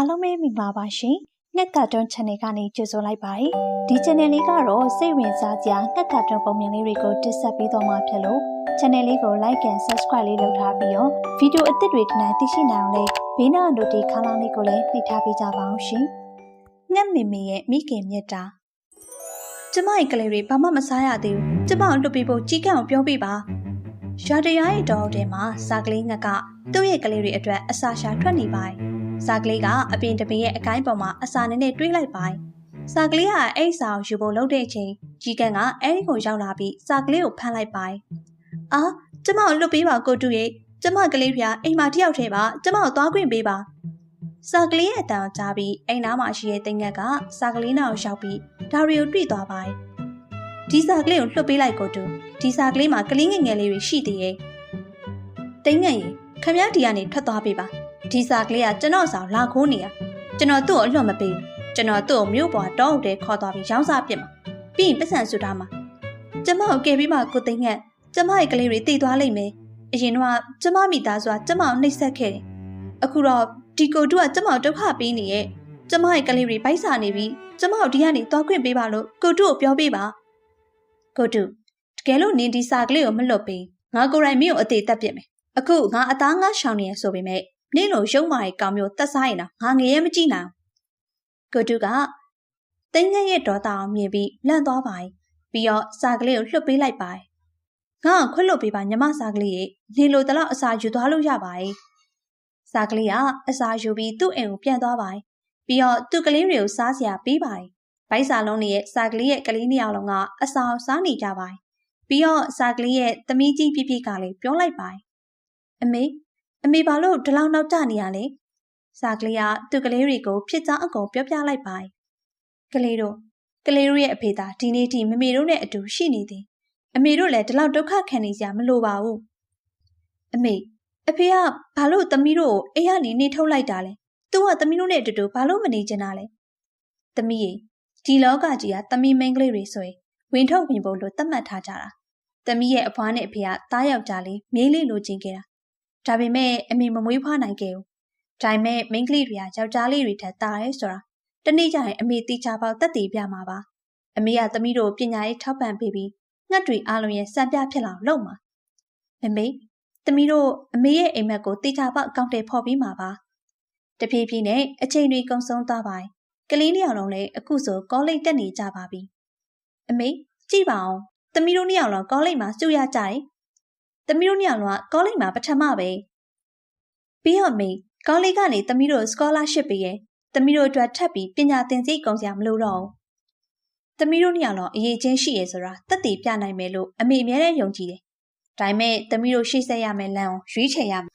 အားလုံးပဲမိပါပါရှင်။ငှက်ကတွန်း channel ကနေကြိုဆိုလိုက်ပါတယ်။ဒီ channel လေးကတော့စိတ်ဝင်စားစရာငှက်ကတွန်းပုံမြင်လေးတွေကိုတင်ဆက်ပေးသွားမှာဖြစ်လို့ channel လေးကို like and subscribe လေးလုပ်ထားပြီးတော့ဗီဒီယိုအသစ်တွေဒီနေ့သိရှိနိုင်အောင်လေးဘေးနား notification ခေါင်းလောင်းလေးကိုလည်းနှိပ်ထားပေးကြပါအောင်ရှင်။ငှက်မေမေရဲ့မိခင်မြတ်တာကျမရဲ့ကလေးတွေဘာမှမစားရသေးဘူး။ကျမအောင်လွတ်ပေးဖို့ကြီးကအောင်ပြောပေးပါ။ရွာတရားရဲ့တောထဲမှာစာကလေးငှက်ကသူ့ရဲ့ကလေးတွေအတွက်အစာရှာထွက်နေပါတယ်။ စာကလေးကအပင်တပင်ရဲ့အကိုင်းပေါ်မှာအစာနဲ့နဲ့တွေးလိုက်ပိုင်စာကလေးကအဲ့စာကိုယူဖို့လုပ်တဲ့အချိန်ကြီးကန်းကအဲ့ဒီကိုရောက်လာပြီးစာကလေးကိုဖမ်းလိုက်ပိုင်အာကျမကိုလွတ်ပေးပါကိုတူရဲ့ကျမကလေးဖျားအိမ်မှာတယောက်တည်းပါကျမကိုသွားခွင့်ပေးပါစာကလေးရဲ့အတန်ကြားပြီးအိမ်သားမှာရှိတဲ့တင်ငက်ကစာကလေးနာကိုရောက်ပြီးဒါရီကိုတွေ့သွားပိုင်ဒီစာကလေးကိုလွှတ်ပေးလိုက်ကိုတူဒီစာကလေးမှာကလေးငယ်ငယ်လေးတွေရှိသေးရဲ့တင်ငက်ရင်ခမည်းဒီကနေထွက်သွားပေးပါ ဒီစာကလေးကကျွန်တော်ဆောင်လာခိုးနေတာကျွန်တော်သူ့ကိုအလွတ်မပေးဘူးကျွန်တော်သူ့ကိုမြို့ပေါ်တောအုပ်တဲခေါ်သွားပြီးရောင်းစားပစ်မှာပြီးရင်ပတ်စံဆူထားမှာကျမကိုကယ်ပြီးမှကိုသိန်းငက်ကျမရဲ့ကလေးတွေတည်သွားလိမ့်မယ်အရင်တော့ကျမမိသားစုကကျမကိုနှိပ်စက်ခဲ့တယ်အခုတော့ဒီကိုတူကကျမကိုဒုက္ခပေးနေရဲ့ကျမရဲ့ကလေးတွေဗိုက်စာနေပြီးကျမတို့ဒီကနေသွားခွင့်ပေးပါလို့ကိုတူကိုပြောပေးပါကိုတူတကယ်လို့နင်ဒီစာကလေးကိုမလွတ်ပေးငါကိုယ်တိုင်မင်းကိုအသေးတက်ပြစ်မယ်အခုငါအသားငါရှောင်နေရဆိုပေမဲ့ နင့်လိုရုံမာရဲ့ကောင်မျိုးတက်ဆိုင်တာငါငရဲမကြည့်နိုင်ကိုတုကတင်းငယ်ရဲ့ဒေါသအောင်မြင်ပြီးလန့်သွားပါပြီးတော့စာကလေးကိုလွှတ်ပေးလိုက်ပါငါ့ကိုခွတ်လွတ်ပေးပါညီမစာကလေးရေနေလိုတလောက်အစာယူသွားလို့ရပါ යි စာကလေးကအစာယူပြီးသူ့အိမ်ကိုပြန်သွားပါပြီးတော့သူ့ကလေးတွေကိုစားစရာပေးပါဘိုက်စာလုံးတွေရဲ့စာကလေးရဲ့ကလေးနှစ်ယောက်လုံးကအစာစားနေကြပါပြီးတော့စာကလေးရဲ့သမီးကြီးပြပြကလည်းပြောလိုက်ပါအမေ အမေဘာလို့ဒီလောက်နောက်ကျနေရလဲစာကလေးကသူ့ကလေးတွေကိုဖြစ်ကြောင်းအကုန်ပြောပြလိုက်ပါကလေးတို့ကလေးတို့ရဲ့အဖေသာဒီနေ့ထိမမေတို့နဲ့အတူရှိနေသည်အမေတို့လည်းဒီလောက်ဒုက္ခခံနေကြမလိုပါဘူးအမေအဖေကဘာလို့သမီးတို့ကိုအိမ်ကနေနေထုတ်လိုက်တာလဲသူကသမီးတို့နဲ့အတူတူဘာလို့မနေချင်တာလဲသမီးရေဒီလောကကြီးကသမီးမိန်းကလေးတွေဆိုရင်ဝင်ထုတ်ဝင်ဖို့လို့သတ်မှတ်ထားကြတာသမီးရဲ့အဖွားနဲ့အဖေကတားယောက်ျားလေးမြေးလေးလိုချင်ခဲ့တာ ဒါပေမဲ့အမေမမွေးဖွားနိုင်ခဲ့ဘူး။ဒါပေမဲ့မိန်းကလေးတွေကယောက်ျားလေးတွေထက်တာရဲဆိုတာတနေ့ကျရင်အမေတီချာပေါက်တက်တည်ပြမှာပါ။အမေကသမီးတို့ပညာရေးထောက်ပံ့ပေးပြီးငှက်တွေအားလုံးရဲ့စံပြဖြစ်လာလုပ်မှာ။မမေသမီးတို့အမေရဲ့အိမ်မက်ကိုတီချာပေါက်အကောင့်တွေဖော်ပြီးမှာပါ။တဖြည်းဖြည်းနဲ့အချိန်တွေကုန်ဆုံးသွားပါ။ကလေးနှစ်ယောက်လုံးလည်းအခုဆိုကောလိပ်တက်နေကြပါပြီ။အမေကြည့်ပါအောင်။သမီးတို့နှစ်ယောက်လုံးကောလိပ်မှာစုရကြတယ် သမီးတို့ညောင်လုံးကကောလိပ်မှာပထမပဲပြီးတော့မေကောလိပ်ကနေသမီးတို့ scholarship ပေးရဲ့သမီးတို့အတွက်ထပ်ပြီးပညာသင်စိတ်ကုန်စရာမလိုတော့ဘူးသမီးတို့ညောင်လုံးအရေးချင်းရှိရဲဆိုတာတက်တည်ပြနိုင်မယ်လို့အမေအများနဲ့ယုံကြည်တယ်ဒါပေမဲ့သမီးတို့ရှေ့ဆက်ရမယ်လမ်းကိုရွေးချယ်ရမယ်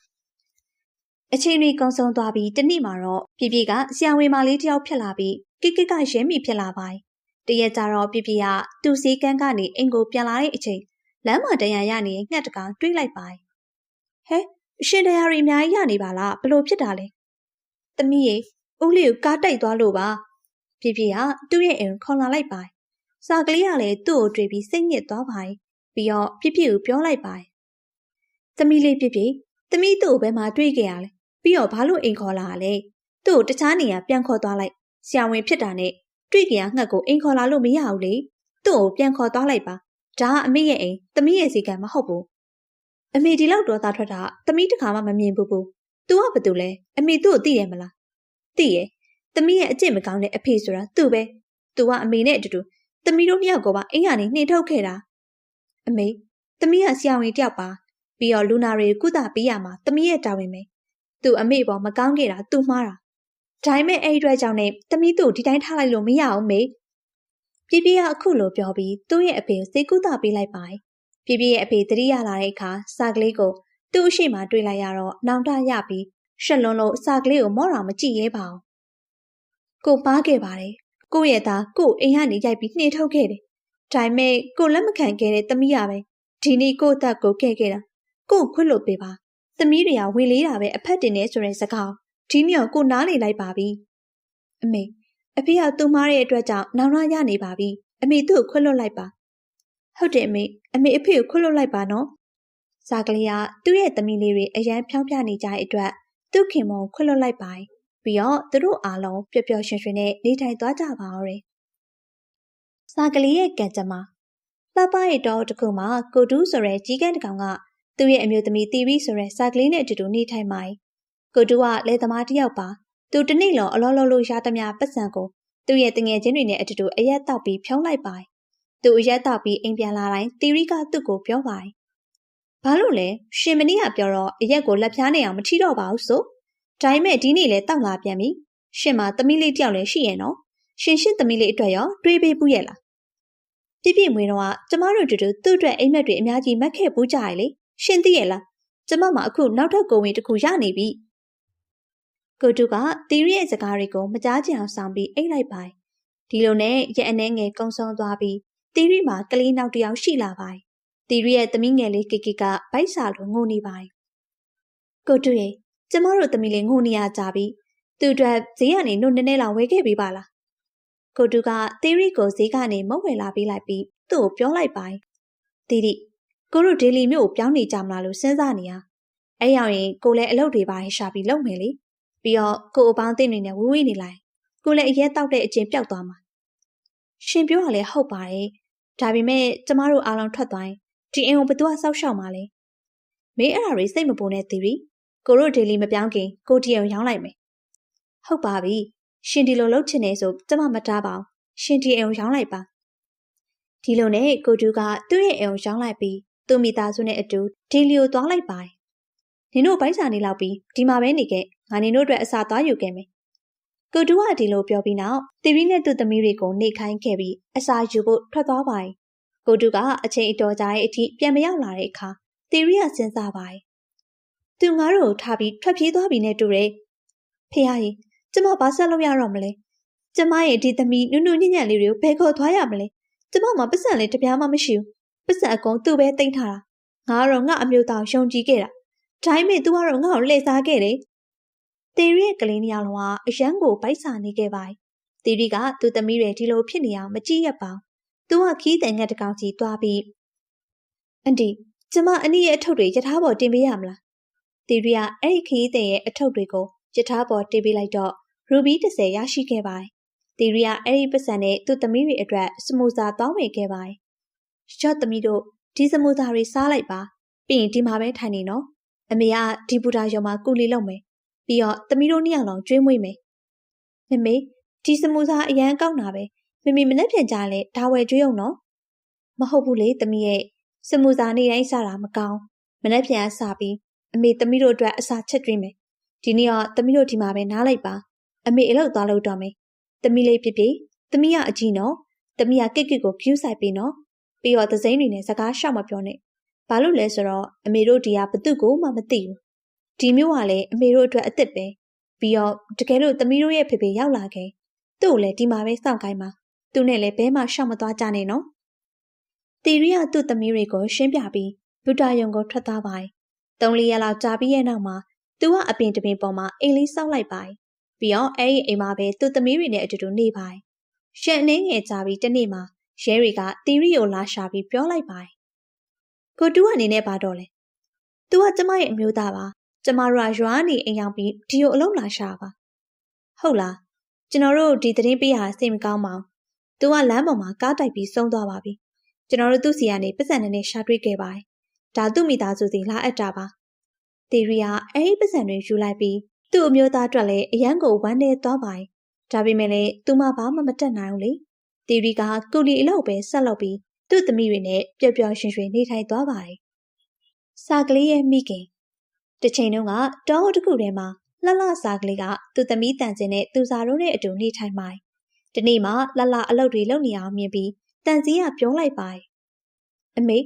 အချိန်တွေကုန်ဆုံးသွားပြီးတနေ့မှာတော့ပြပြကဆရာဝန်မလေးတယောက်ဖြစ်လာပြီးကိကိကရဲမိဖြစ်လာပါတယ်တရက်ကြတော့ပြပြကသူ့စည်းကမ်းကနေအိမ်ကိုပြန်လာတဲ့အချိန် လမ်းမှာတရံရနေငှက်တကောင်တွေးလိုက်ပါဟဲအရှင်တရားတွေအများကြီးရနေပါလားဘလို့ဖြစ်တာလဲသမီးရေဦးလေးကိုကားတိုက်သွားလို့ပါပြပြကသူ့ရဲ့အိမ်ခေါ်လာလိုက်ပါစာကလေးကလည်းသူ့ကိုတွေ့ပြီးစိတ်ညစ်သွားပါပြီးတော့ပြပြကိုပြောလိုက်ပါသမီးလေးပြပြသမီးသူ့ကိုဘယ်မှာတွေ့ခဲ့ရလဲပြီးတော့ဘာလို့အိမ်ခေါ်လာလဲသူ့ကိုတခြားနေရာပြန်ခေါ်သွားလိုက်ဆရာဝန်ဖြစ်တာနဲ့တွေ့ကြရငှက်ကိုအိမ်ခေါ်လာလို့မရဘူးလေသူ့ကိုပြန်ခေါ်သွားလိုက်ပါ ဒါကအမေရဲ့အိမ်သမီးရဲ့စီကံမဟုတ်ဘူးအမေဒီလောက်တော့သားထွက်တာသမီးတခါမှမမြင်ဘူးဘူး तू ကဘာတူလဲအမေသူ့ကိုသိရမလားသိရဲ့သမီးရဲ့အကျင့်မကောင်းတဲ့အဖေဆိုတာသူ့ပဲ तू ကအမေနဲ့အတူတူသမီးတို့နှစ်ယောက်ကိုပါအိမ်ကနေနှင်ထုတ်ခဲ့တာအမေသမီးကဆရာဝန်တယောက်ပါပြီးတော့လူနာတွေကုသပေးရမှာသမီးရဲ့တာဝန်ပဲသူအမေပေါ်မကောင်းခဲ့တာသူမှားတာဒါပေမဲ့အဲ့ဒီအတွက်ကြောင့်ねသမီးသူ့ဒီတိုင်းထားလိုက်လို့မရအောင်မေ ပြပြကအခုလိုပြောပြီးသူ့ရဲ့အဖေကိုစေကူတာပေးလိုက်ပါတယ်။ပြပြရဲ့အဖေသတိရလာတဲ့အခါစာကလေးကိုသူ့အရှိမတွေ့လိုက်ရတော့နောင်တရပြီးရှက်လွန်းလို့စာကလေးကိုမော့တော်မကြည့်ရဲပါဘူး။ကိုပါခဲ့ပါတယ်။ကို့ရဲ့သားကို့အိမ်ကနေရိုက်ပြီးနှင်ထုတ်ခဲ့တယ်။ဒါပေမဲ့ကိုလက်မခံခဲ့တဲ့သမီးရပဲဒီနေ့ကို့အသက်ကိုကဲ့ခဲ့တာ။ကို့ခွတ်လို့ပေးပါ။သမီးတွေကဝင်လေးတာပဲအဖက်တင်နေဆိုတဲ့စကားဒီနေ့ကိုနားလေလိုက်ပါပြီ။အမေ အဖေကသူ့မားတဲ့အတွက်ကြောင့်နောင်ရရနေပါပြီအမေသူ့ကိုခွတ်လွတ်လိုက်ပါဟုတ်တယ်အမေအမေအဖေကိုခွတ်လွတ်လိုက်ပါနော်ဇာကလေးကသူ့ရဲ့သမီးလေးတွေအရန်ဖြောင်းပြနေကြတဲ့အတွက်သူ့ခင်မုံခွတ်လွတ်လိုက်ပါပြီးတော့သူတို့အားလုံးပျော်ပျော်ရွှင်ရွှင်နဲ့နေထိုင်သွားကြပါဦး။စာကလေးရဲ့ကံကြမ္မာလှပရဲ့တော့တခုမှာကိုတူးဆိုတဲ့ကြီးကန်းတကောင်ကသူ့ရဲ့အမျိုးသမီးတီရီဆိုတဲ့စာကလေးနဲ့အတူတူနေထိုင်ပါ යි ကိုတူးကလေသမားတစ်ယောက်ပါ သူတနေ့လုံးအလောလောလို့ရသမျှပတ်စံကိုသူ့ရဲ့တငယ်ချင်းတွေနဲ့အတူတူအရက်တောက်ပြီးဖြောင်းလိုက်ပါ යි သူအရက်တောက်ပြီးအိမ်ပြန်လာတိုင်းတီရီကသူ့ကိုပြောပါ යි ဘာလို့လဲရှင်မနီကပြောတော့အရက်ကိုလက်ဖြားနေအောင်မထီတော့ပါဘူးဆိုဒါပေမဲ့ဒီနေ့လဲတောက်လာပြန်ပြီရှင်မသမီးလေးတယောက်လည်းရှိရဲ့နော်ရှင်ရှင်းသမီးလေးအတွက်ရောတွေးပေးဘူးရဲ့လားပြပြမွေးတော့ကျမတို့တူတူသူ့အတွက်အိမ်မက်တွေအများကြီးမက်ခဲ့ပူးကြရလေရှင်သိရဲ့လားကျမမှအခုနောက်ထပ်ကိုဝင်တစ်ခုရနေပြီ ကိုတူကတီရီရဲ့စကားတွေကိုမကြားချင်အောင်ဆောင်ပြီးအိတ်လိုက်ပါဒီလိုနဲ့ရဲ့အနှဲငယ်ကုံဆုံးသွားပြီးတီရီမှာကလေးနောက်တစ်ယောက်ရှိလာပါတီရီရဲ့သမီးငယ်လေးကီကီကဗိုက်စာလိုငိုနေပါကိုတူရဲ့ကျမတို့သမီးလေးငိုနေရကြပြီသူအတွက်ဈေးကနေနှုတ်နည်းနည်းလောက်ဝဲခဲ့ပေးပါလားကိုတူကတီရီကိုဈေးကနေမုတ်ဝယ်လာပေးလိုက်ပြီးသူ့ကိုပြောလိုက်ပါတီရီကိုတို့ဒေလီမြို့ကိုပြောင်းနေကြမလားလို့စဉ်းစားနေရအဲ့ရောက်ရင်ကိုလည်းအလုပ်တွေပါရှာပြီးလုပ်မယ်လေ ပြီးတော့ကိုအပေါင်းအသင်းတွေနဲ့ဝေးဝေးနေလိုက်ကိုလည်းအရက်တောက်တဲ့အကျင့်ပျောက်သွားမှာရှင်ပြောရလဲဟုတ်ပါတယ်ဒါပေမဲ့ကျမတို့အားလုံးထွက်သွားရင်ဒီအိမ်ကိုဘသူကစောက်ရှောက်မှာလဲမင်းအဲ့ဒါတွေစိတ်မပူနဲ့သီရီကိုတို့ဒေလီမပြောင်းခင်ကိုတီအောင်ရောင်းလိုက်မယ်ဟုတ်ပါပြီရှင်ဒီလိုလုပ်ချင်နေဆိုကျမမတားပါဘူးရှင်ဒီအိမ်ကိုရောင်းလိုက်ပါဒီလိုနဲ့ကိုတူကသူ့ရဲ့အိမ်ကိုရောင်းလိုက်ပြီးသူ့မိသားစုနဲ့အတူဒေလီကိုသွားလိုက်ပါတယ် နင်တို့ဘိုက်စာနေလောက်ပြီးဒီမှာပဲနေခဲ့ငါနင်တို့အတွက်အစာသွားယူခဲ့မယ်ကိုတူကဒီလိုပြောပြီးနောက်တီရီနဲ့သူ့သမီးတွေကိုနေခိုင်းခဲ့ပြီးအစာယူဖို့ထွက်သွားပါတယ်ကိုတူကအချိန်အတော်ကြာတဲ့အထိပြန်မရောက်လာတဲ့အခါတီရီကစဉ်းစားပါတယ်သူငါတို့ကိုထားပြီးထွက်ပြေးသွားပြီနဲ့တူတယ်ဖေဟာကြီးကျမဘာဆက်လုပ်ရတော့မလဲကျမရဲ့ဒီသမီးနုနုညံ့ညံ့လေးတွေကိုဘယ်ခေါ်သွားရမလဲကျမမှာပတ်စံလေးတပြားမှမရှိဘူးပတ်စံအကုန်သူ့ပဲတိမ့်ထားတာငါကတော့ငါအမျိုးသားယုံကြည်ခဲ့တာ ဒါပေမဲ့ तू ကတော့ငါ့ကိုလှည့်စားခဲ့တယ်တေရီရဲ့ကလေးနှစ်ယောက်လုံးကအရန်ကိုဗိုက်စာနေခဲ့ပါ යි တေရီကသူ့သမီးတွေဒီလိုဖြစ်နေအောင်မကြည့်ရပါသူကခီးတဲ့ငတ်တကောင်ကြီးတွားပြီးအန်တီကျမအနည်းရဲ့အထုပ်တွေယထာပေါ်တင်ပေးရမလားတေရီကအဲ့ဒီခီးတဲ့ရဲ့အထုပ်တွေကိုယထာပေါ်တင်ပေးလိုက်တော့ရူဘီ30ရရှိခဲ့ပါတီရီကအဲ့ဒီပတ်စံနဲ့သူ့သမီးတွေအတွက်စမူစာတောင်းဝယ်ခဲ့ပါတယ်။ရှော့သမီးတို့ဒီစမူစာတွေစားလိုက်ပါ။ပြီးရင်ဒီမှာပဲထိုင်နေနော်။ အမေကဒီဘူတာရုံမှာကူလီလုပ်မယ်။ပြီးတော့သမီးတို့နှစ်ယောက်လုံးကျွေးမွေးမယ်။မမေဒီစမူစာအရန်ကောက်တာပဲ။မမေမနဲ့ပြန်ကြလဲဒါဝယ်ကျွေးအောင်နော်။မဟုတ်ဘူးလေသမီးရဲ့စမူစာနေ့တိုင်းစားတာမကောင်း။မနဲ့ပြန်စားပြီးအမေသမီးတို့အတွက်အစာချက်ကျွေးမယ်။ဒီနေ့ကသမီးတို့ဒီမှာပဲနားလိုက်ပါ။အမေအလုပ်သွားလုပ်တော့မယ်။သမီးလေးပြပြသမီးကအကြီးနော်။သမီးကကစ်ကစ်ကိုကျူးဆိုင်ပြီးနော်။ပြီးတော့သစိမ့်တွေနဲ့စကားရှောက်မပြောနဲ့။ ဘာလို့လဲဆိုတော့အမေတို့ဒီကဘသူ့ကိုမှမသိဘူး။ဒီမျိုးကလည်းအမေတို့အတွက်အစ်စ်ပဲ။ပြီးတော့တကယ်လို့သမီးတို့ရဲ့ဖေဖေရောက်လာခဲ့။သူ့ကိုလည်းဒီမှာပဲစောင့်ခိုင်းပါ။သူနဲ့လည်းဘဲမှရှောက်မသွားကြနဲ့နော်။တီရီကသူ့သမီးတွေကိုရှင်းပြပြီးဘူတာယုံကိုထွက်သွားပါ။သုံးလေးရက်လောက်ကြာပြီးရဲ့နောက်မှာသူကအပင်တပင်ပေါ်မှာအိမ်လေးစောက်လိုက်ပါ။ပြီးတော့အဲ့ဒီအိမ်မှာပဲသူ့သမီးတွေနဲ့အတူတူနေပါ။ရှန်အနေငယ်ကြာပြီးတနေ့မှာရဲတွေကတီရီကိုလာရှာပြီးပြောလိုက်ပါတယ်။ ကိုတူးအနေနဲ့ပါတော့လေ။ "तू ကကျမရဲ့အမျိုးသားပါ။ကျမတို့ကရွာနေအိမ်ရောက်ပြီးဒီကိုအလုံးလာရှာပါ။ဟုတ်လား။ကျွန်တော်တို့ဒီသတင်းပေးရစိတ်မကောင်းပါဘူး။ तू ကလမ်းပေါ်မှာကားတိုက်ပြီးဆုံးသွားပါပြီ။ကျွန်တော်တို့သူ့စီကနေပတ်စံနဲ့ရှာတွေ့ခဲ့ပါတယ်။ဒါသူ့မိသားစုစီလာအပ်တာပါ။တီရီကအဲ့ဒီပတ်စံတွေယူလိုက်ပြီးသူ့အမျိုးသားအတွက်လည်းအရန်ကိုဝမ်းနေသွားပါတယ်။ဒါပေမဲ့လည်းသူမှဘာမှမတတ်နိုင်ဘူးလေ။တီရီကကုလီအလောက်ပဲဆက်လုပ်ပြီး သူ့သမီးတွေနဲ့ပျော်ပျော်ရွှင်ရွှင်နေထိုင်သွားပါတယ်။စာကလေးရဲ့မိခင်တစ်ချိန်တုန်းကတောအုပ်တစ်ခုထဲမှာလှလှစာကလေးကသူ့သမီးတန်စင်နဲ့သူစာတို့နဲ့အတူနေထိုင်ပါတယ်။ဒီနေ့မှလှလှအလုပ်တွေလုပ်နေအောင်မြင်ပြီးတန်စီကပြောလိုက်ပါတယ်။အမေ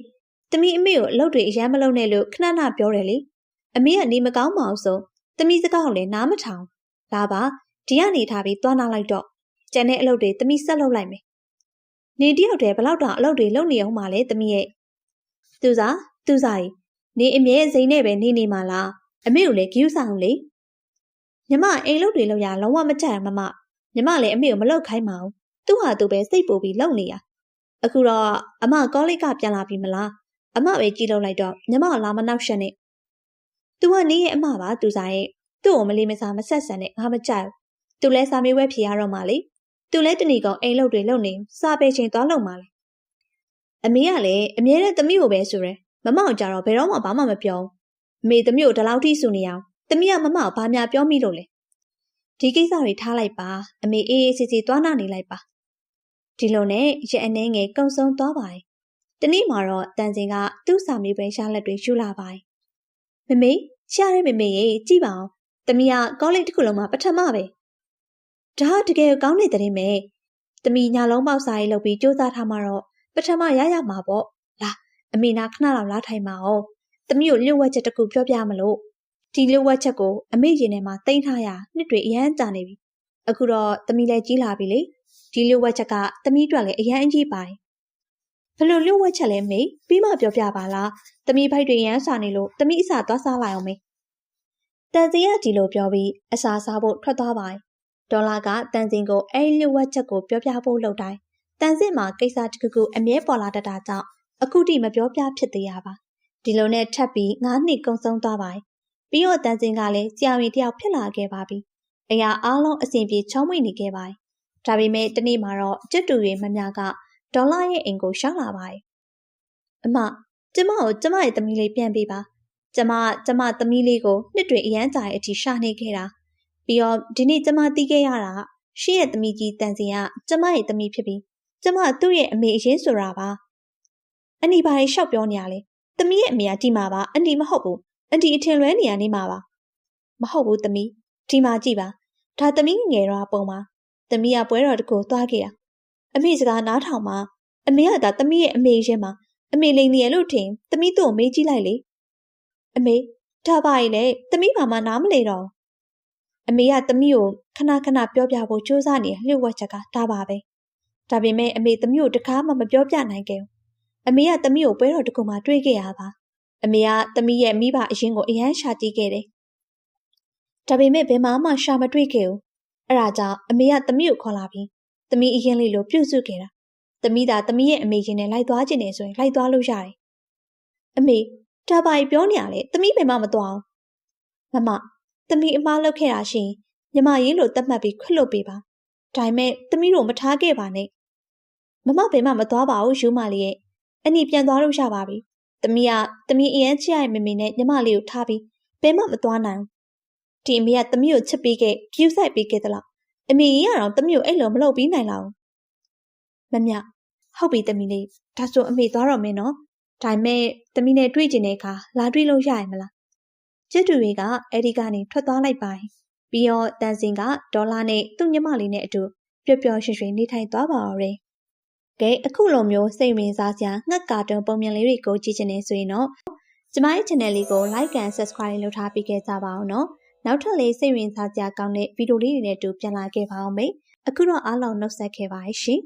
သမီးအမေကိုအလုပ်တွေအရမ်းမလုပ်နဲ့လို့ခဏခဏပြောတယ်လေ။အမေကနေမကောင်းပါဘူးဆိုသမီးစကားကိုလည်းနားမထောင်။ဒါပါဒီကနေထားပြီးသွားနာလိုက်တော့ကျန်တဲ့အလုပ်တွေသမီးဆက်လုပ်လိုက်မယ် နေတယောက်တည်းဘလောက်တောင်အလုပ်တွေလုပ်နေအောင်မလဲသမီးရဲ့သူစားသူစားကြီးနေအမြဲစိန်နဲ့ပဲနေနေမှာလားအမေကိုလည်းဂယူးဆောင်လေညီမအိမ်လုပ်တွေလုပ်ရလုံးဝမကြိုက်မမညီမလည်းအမေကိုမလုပ်ခိုင်းပါဘူးသူ့ဟာသူပဲစိတ်ပူပြီးလုပ်နေရအခုတော့အမကောလိပ်ကပြန်လာပြီမလားအမပဲကြည့်လို့လိုက်တော့ညီမလာမနောက်ရှက်နဲ့သူကနေရဲ့အမပါသူစားရဲ့သူသူ့ကိုမလေးမစားမဆက်ဆံနဲ့ငါမကြိုက်ဘူးသူလဲစာမေးပွဲဖြေရတော့မှလေ သူလဲတဏီကောင်အိမ်လုပ်တွေလုပ်နေစာပေချင်းသွားလုပ်မှလေအမေကလည်းအမြဲတမ်းသမီးကိုပဲဆိုရယ်မမောင်ကြတော့ဘယ်တော့မှဘာမှမပြောဘူးအမေသမီးကိုဒီလောက်ထိစုနေအောင်သမီးကမမောင်ဘာများပြောမိလို့လဲဒီကိစ္စတွေထားလိုက်ပါအမေအေးအေးဆေးဆေးသွားနာနေလိုက်ပါဒီလိုနဲ့ရဲ့အနေငယ်ကုံဆုံးသွားပါတယ်တနေ့မှာတော့တန်စင်ကသူ့စာမေးပွဲရှားလက်တွေယူလာပါတယ်မမေရှားရဲမမေရေကြည့်ပါအောင်တမီးကကောလိပ်တစ်ခုလုံးမှာပထမပဲ ဒါတကယ်ကောင်းနေတဲ့မယ်တမီးညာလုံးပေါက်စာရေးလုပ်ပြီးစူးစမ်းထားမှတော့ပထမရရမှာပေါ့လာအမေနာခဏလောက်လာထိုင်ပါအောင်တမီးကိုလျှို့ဝှက်ချက်တစ်ခုပြောပြမလို့ဒီလျှို့ဝှက်ချက်ကိုအမေရင်ထဲမှာတင်ထားရနှစ်တွေအရန်ကြာနေပြီအခုတော့တမီးလည်းကြီးလာပြီလေဒီလျှို့ဝှက်ချက်ကတမီးအတွက်လည်းအရန်အကြီးပါတယ်ဘလို့လျှို့ဝှက်ချက်လဲမေပြီးမှပြောပြပါလားတမီးဖိုက်တွေရန်စာနေလို့တမီးအစာသွားစားလိုက်အောင်မေတန်စင်ကဒီလိုပြောပြီးအစာစားဖို့ထွက်သွားပါတယ် ဒေါ်လာကတန်စင်ကိုအဲလျှို့ဝှက်ချက်ကိုပြောပြဖို့လုပ်တိုင်းတန်စင်မှာကိစ္စတစ်ခုခုအမြဲပေါ်လာတတ်တာကြောင့်အခုထိမပြောပြဖြစ်သေးရပါဒီလိုနဲ့ထပ်ပြီးငါးနှစ်ကုံဆုံးသွားပါတယ်ပြီးတော့တန်စင်ကလည်းကြောင်ရင်တယောက်ဖြစ်လာခဲ့ပါပြီအရာအားလုံးအဆင်ပြေချောင်းမွေ့နေခဲ့ပါတယ်ဒါပေမဲ့တနေ့မှာတော့ကျွတ်တူတွေမများကဒေါ်လာရဲ့အိမ်ကိုရှောက်လာပါတယ်အမကျမကိုကျမရဲ့သမီးလေးပြန်ပေးပါကျမကျမသမီးလေးကိုနှစ်တွေအရန်ကြာရဲ့အထိရှာနေခဲ့တာ ပြီးတော့ဒီနေ့ကျမတီးခဲ့ရတာရှေ့ရဲ့သမီးကြီးတန်စင်ကကျမရဲ့သမီးဖြစ်ပြီးကျမသူ့ရဲ့အမေအရင်ဆိုတာပါအန်ဒီဘာရဲ့ရှောက်ပြောနေရလဲသမီးရဲ့အမေကဒီမှာပါအန်ဒီမဟုတ်ဘူးအန်ဒီအထင်လွဲနေရနေမှာပါမဟုတ်ဘူးသမီးဒီမှာကြည့်ပါဒါသမီးငယ်တော့ပုံပါသမီးကပွဲတော်တကူသွားခဲ့တာအမေစကားနားထောင်မှာအမေကဒါသမီးရဲ့အမေရင်မှာအမေလိန်နေရလို့ထင်သမီးတို့ကိုမေးကြည့်လိုက်လေအမေဒါပါရဲ့လေသမီးဘာမှနားမလဲတော့ အမေကသမီးကိုခဏခဏပြောပြဖို့ကြိုးစားနေလျှို့ဝှက်ချက်ကဒါပါပဲဒါပေမဲ့အမေသမီးကိုတကားမှမပြောပြနိုင်ခဲ့ဘူးအမေကသမီးကိုပွဲတော်တကူမှတွေးခဲ့ရပါအမေကသမီးရဲ့မိဘအရင်ကိုအရန်ရှာတီးခဲ့တယ်ဒါပေမဲ့ဘယ်မှမှရှာမတွေ့ခဲ့ဘူးအဲ့ဒါကြောင့်အမေကသမီးကိုခေါ်လာပြီးသမီးအရင်လေးလိုပြုတ်စုခဲ့တာသမီးသာသမီးရဲ့အမေချင်းနဲ့လိုက်သွားခြင်းနဲ့ဆိုရင်လိုက်သွားလို့ရတယ်အမေဒါပါပြောနေရလေသမီးဘယ်မှမသွားအောင်မမ သမီးအမားလုပ်ခဲ့တာရှင်ညီမရင်းလိုတတ်မှတ်ပြီးခွတ်လို့ပေးပါဒါပေမဲ့သမီးတို့မထားခဲ့ပါနဲ့မမဘယ်မှမသွားပါဘူးယူမလေးရဲ့အနီပြန်သွားလို့ရပါပြီသမီးကသမီးအရင်ချစ်ရမမေနဲ့ညီမလေးကိုထားပြီးဘယ်မှမသွားနိုင်ဒီအမေကသမီးကိုချစ်ပေးခဲ့ကျူးဆိုင်ပေးခဲ့သလားအမေကြီးကတော့သမီးကိုအဲ့လိုမလုပ်ပြီးနိုင်လောက်မမြဟုတ်ပြီသမီးလေးဒါဆိုအမေသွားတော့မင်းနော်ဒါပေမဲ့သမီးနဲ့တွေ့ကျင်တဲ့အခါလာတွေ့လို့ရရင်မလား ကျစ်တူတွေကအဲ့ဒီကနေထွက်သွားလိုက်ပါပြီးတော့တန်စင်ကဒေါ်လာနဲ့သူ့ညီမလေးနဲ့အတူပျော်ပျော်ရွှင်ရွှင်နေထိုင်သွားပါတော့တယ်ကဲအခုလိုမျိုးစိတ်ဝင်စားစရာငှက်ကာတွန်းပုံမြင်လေးတွေကိုကြည့်ချင်နေဆိုရင်တော့ကျမရဲ့ channel လေးကို like and subscribe လုပ်ထားပေးခဲ့ကြပါအောင်နော်နောက်ထပ်လေးစိတ်ဝင်စားစရာကောင်းတဲ့ဗီဒီယိုလေးတွေနဲ့တူပြန်လာခဲ့ပါအောင်မေအခုတော့အားလုံးနှုတ်ဆက်ခဲ့ပါရှင်